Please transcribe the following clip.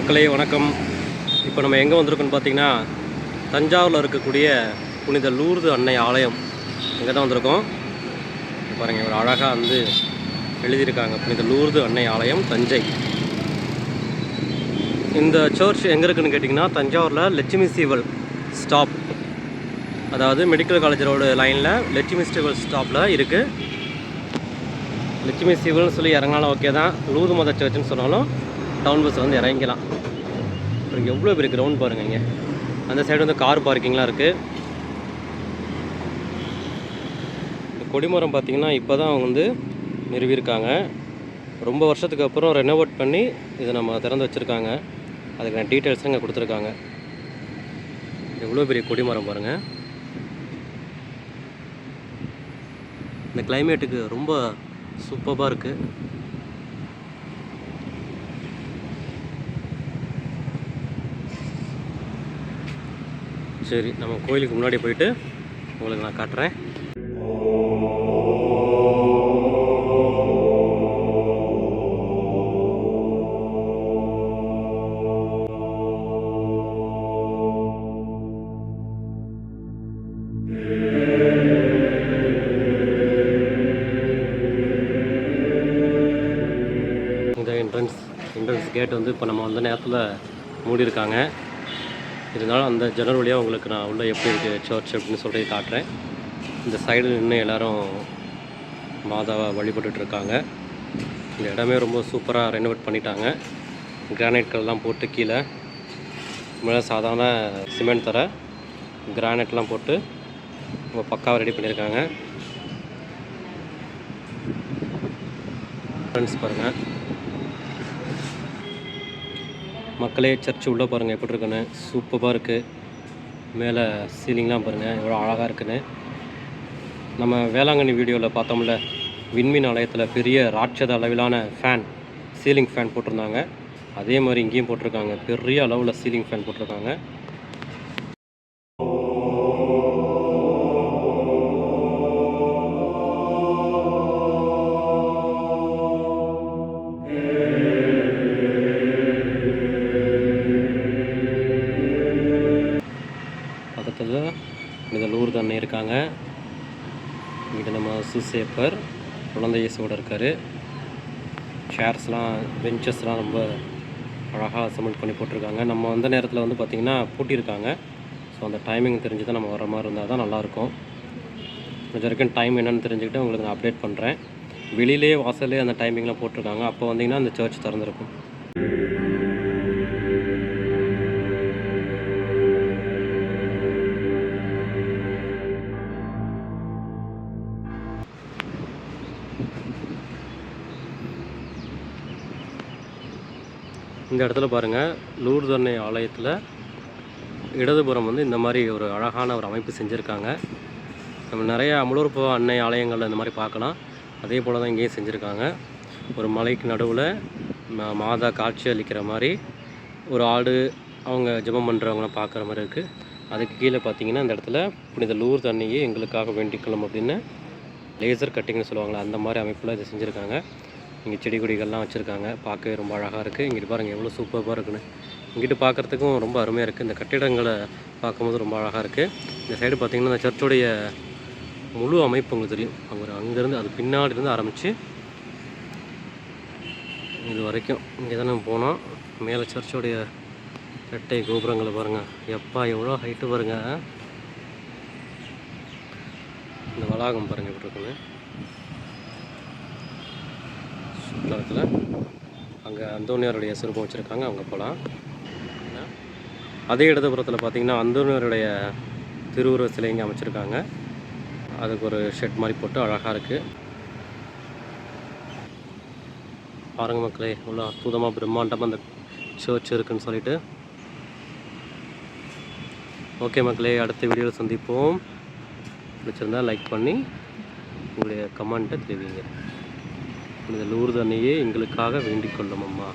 மக்களே வணக்கம். இப்போ நம்ம எங்கே வந்திருக்கோன்னு பார்த்தீங்கன்னா தஞ்சாவூரில் இருக்கக்கூடிய புனித லூர்து அன்னை ஆலயம் இங்கே தான் வந்திருக்கோம். பாருங்கள் ஒரு அழகாக வந்து எழுதியிருக்காங்க புனித லூர்து அன்னை ஆலயம் தஞ்சை. இந்த சர்ச் எங்கே இருக்குன்னு கேட்டிங்கன்னா தஞ்சாவூரில் லட்சுமி சீவல் ஸ்டாப். அதாவது மெடிக்கல் காலேஜ் ரோடு லைனில் லட்சுமி சீவல் ஸ்டாப்பில் இருக்குது லட்சுமி சிவல்னு சொல்லி இறங்கினாலும் ஓகே தான். லூது மத சர்ச்சுன்னு சொன்னாலும் டவுன் பஸ் வந்து இறங்கிக்கலாம். அப்புறம் எவ்வளோ பெரிய கிரவுண்ட் பாருங்கள் இங்கே. அந்த சைடு வந்து கார் பார்க்கிங்லாம் இருக்குது இந்த கொடிமரம் பார்த்திங்கன்னா இப்போ தான் அவங்க வந்து நிறுவியிருக்காங்க. ரொம்ப வருஷத்துக்கு அப்புறம் ரெனோவேட் பண்ணி இதை நம்ம திறந்து வச்சுருக்காங்க. அதுக்கான டீட்டெயில்ஸ் இங்கே கொடுத்துருக்காங்க. எவ்வளோ பெரிய கொடிமரம் பாருங்கள் இந்த கிளைமேட்டுக்கு ரொம்ப சூப்பராக இருக்குது சரி நம்ம கோயிலுக்கு முன்னாடி போயிட்டு உங்களுக்கு நான் காட்டுறேன். இந்த என்ட்ரன்ஸ் என்ட்ரன்ஸ் கேட் வந்து இப்போ நம்ம வந்த நேரத்தில் மூடியிருக்காங்க. இருந்தாலும் அந்த ஜன்னல் வழியாக உங்களுக்கு நான் உள்ளே எப்படி இருக்குது சர்ச் அப்படின்னு சொல்லிட்டு காட்டுறேன். இந்த சைடு நின்று எல்லோரும் மாதாவை வழிபட்டுருக்காங்க இந்த இடமே ரொம்ப சூப்பராக ரெனோவேட் பண்ணிட்டாங்க. கிரானைட் கல்லாம் போட்டு கீழே மேலே சாதாரண சிமெண்ட் தர கிரானைட்லாம் போட்டு ரொம்ப பக்காவாக ரெடி பண்ணியிருக்காங்க. ஃப்ரெண்ட்ஸ் பாருங்கள் மக்களே சர்ச் உள்ளே பாருங்கள் எப்படி இருக்குன்னு. சூப்பராக இருக்குது மேலே சீலிங்லாம் பாருங்கள் எவ்வளோ அழகாக இருக்குன்னு. நம்ம வேளாங்கண்ணி வீடியோவில் பார்த்தோம்ல விண்மீன் ஆலயத்தில் பெரிய ராட்சத அளவிலான ஃபேன் சீலிங் ஃபேன் போட்டிருந்தாங்க. அதே மாதிரி இங்கேயும் போட்டிருக்காங்க. பெரிய அளவில் சீலிங் ஃபேன் போட்டிருக்காங்க. அடுத்தது இந்த லூர் தண்ணி இருக்காங்க. இங்கிட்ட நம்ம சுசேப்பர் குழந்தை இயேசுவோட இருக்கார். சேர்ஸ்லாம் பெஞ்சஸ்லாம் ரொம்ப அழகாக அசம்பிள் பண்ணி போட்டிருக்காங்க. நம்ம வந்த நேரத்தில் வந்து பார்த்திங்கன்னா பூட்டியிருக்காங்க. ஸோ அந்த டைமிங் தெரிஞ்சு தான் நம்ம வர மாதிரி இருந்தால் தான் நல்லாயிருக்கும். கொஞ்சம் வரைக்கும் டைம் என்னென்னு தெரிஞ்சுக்கிட்டு உங்களுக்கு நான் அப்டேட் பண்ணுறேன் வெளியிலே வாசல்லே அந்த டைமிங்லாம் போட்டிருக்காங்க. அப்போ வந்தீங்கன்னா அந்த சர்ச் திறந்துருக்கும். இந்த இடத்துல பாருங்கள் லூர்து ஆலயத்தில் இடதுபுறம் வந்து இந்த மாதிரி ஒரு அழகான ஒரு அமைப்பு செஞ்சுருக்காங்க. நம்ம நிறைய அமலூர்ப அன்னை ஆலயங்கள் இந்த மாதிரி பார்க்கலாம். அதே போல் தான் இங்கேயும் செஞ்சுருக்காங்க. ஒரு மலைக்கு நடுவில் மா- மாதா காட்சி அளிக்கிற மாதிரி ஒரு ஆடு அவங்க ஜெபம் பண்ணுறவங்களாம் பார்க்குற மாதிரி இருக்குது அதுக்கு கீழே பார்த்தீங்கன்னா இந்த இடத்துல புனித லூர் தண்ணியே எங்களுக்காக வேண்டிக்கொள்ளும் அப்படின்னு லேசர் கட்டிங்னு சொல்லுவாங்களே அந்த மாதிரி அமைப்பில் இதை செஞ்சுருக்காங்க. இங்கே செடி கொடிகள்லாம் வச்சுருக்காங்க. பார்க்கவே ரொம்ப அழகாக இருக்குது இங்கிட்டு பாருங்கள் எவ்வளோ சூப்பராக இருக்குன்னு. இங்கிட்டு பார்க்குறதுக்கும் ரொம்ப அருமையாக இருக்குது இந்த கட்டிடங்களை பார்க்கும்போது ரொம்ப அழகாக இருக்குது இந்த சைடு பார்த்திங்கன்னா இந்த சர்ச்சுடைய முழு அமைப்பு உங்களுக்கு தெரியும். அங்கே அங்கேருந்து அது பின்னாடி இருந்து ஆரம்பித்து இது வரைக்கும் இங்கே தான் நம்ம போனோம். மேலே சர்ச்சோடைய ரெட்டை கோபுரங்களை பாருங்கள் எப்பா எவ்வளோ ஹைட்டு பாருங்கள் இந்த வளாகம் பாருங்கள் எப்படி இருக்குன்னு. சுற்றுலாத்தில் அங்கே அந்தோனியாருடைய சிற்பம் வச்சுருக்காங்க அங்கே போகலாம் அதே இடதுபுறத்தில் பார்த்தீங்கன்னா அந்தோனியாருடைய திருவுருவ சிலை இங்கே அமைச்சிருக்காங்க. அதுக்கு ஒரு ஷெட் மாதிரி போட்டு அழகாக இருக்குது பாருங்க மக்களே இவ்வளோ அற்புதமாக பிரம்மாண்டமாக அந்த சர்ச் இருக்குன்னு சொல்லிட்டு. ஓகே மக்களே அடுத்த வீடியோவில் சந்திப்போம். பிடிச்சிருந்தால் லைக் பண்ணி உங்களுடைய கமெண்ட்டை தெரிவிங்க. இந்த லூர்து எங்களுக்காக வேண்டிக் கொள்ளும் அம்மா.